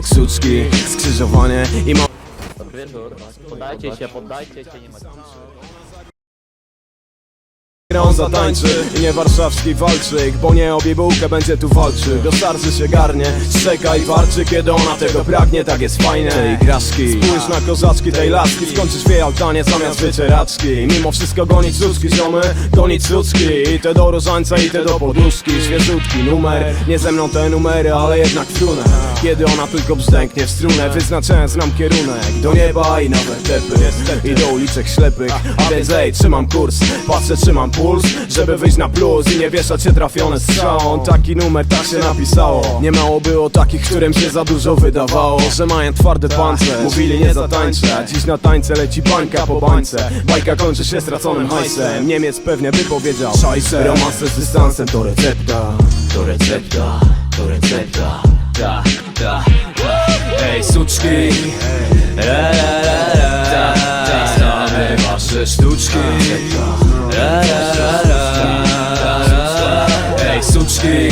suczki Skrzyżowanie i wieczór. Poddajcie się, poddajcie się, nie ma On zatańczy i nie warszawski walczyk Bo nie o bibułkę będzie tu walczył. Dostarczy się garnie, szczeka i warczy Kiedy ona tego pragnie, tak jest fajne Tej igraszki Spójrz na kozaczki tej laski Skończysz w jej altanie zamiast wycieraczki. Mimo wszystko gonić suczki ziomy Gonić suczki I te do różańca i te do poduszki. Świeżutki numer Nie ze mną te numery, ale jednak frunę Kiedy ona tylko brzdęknie w strunę Wyznaczając znam kierunek. Do nieba i nawet tepy. I do uliczek ślepych. A więc ej, trzymam kurs Patrzę, trzymam puls Żeby wyjść na plus I nie wieszać się trafione strzałą Taki numer, tak się napisało. Nie mało było takich, którym się za dużo wydawało Że mają twarde pancerze Mówili nie zatańczę. Dziś na tańce leci bańka po bańce. Bajka kończy się straconym hajsem. Niemiec pewnie by powiedział Szajse Romanse z dystansem to recepta. To recepta, to recepta. Ta, ta, Ej, suczki. La, la, Ej, suczki.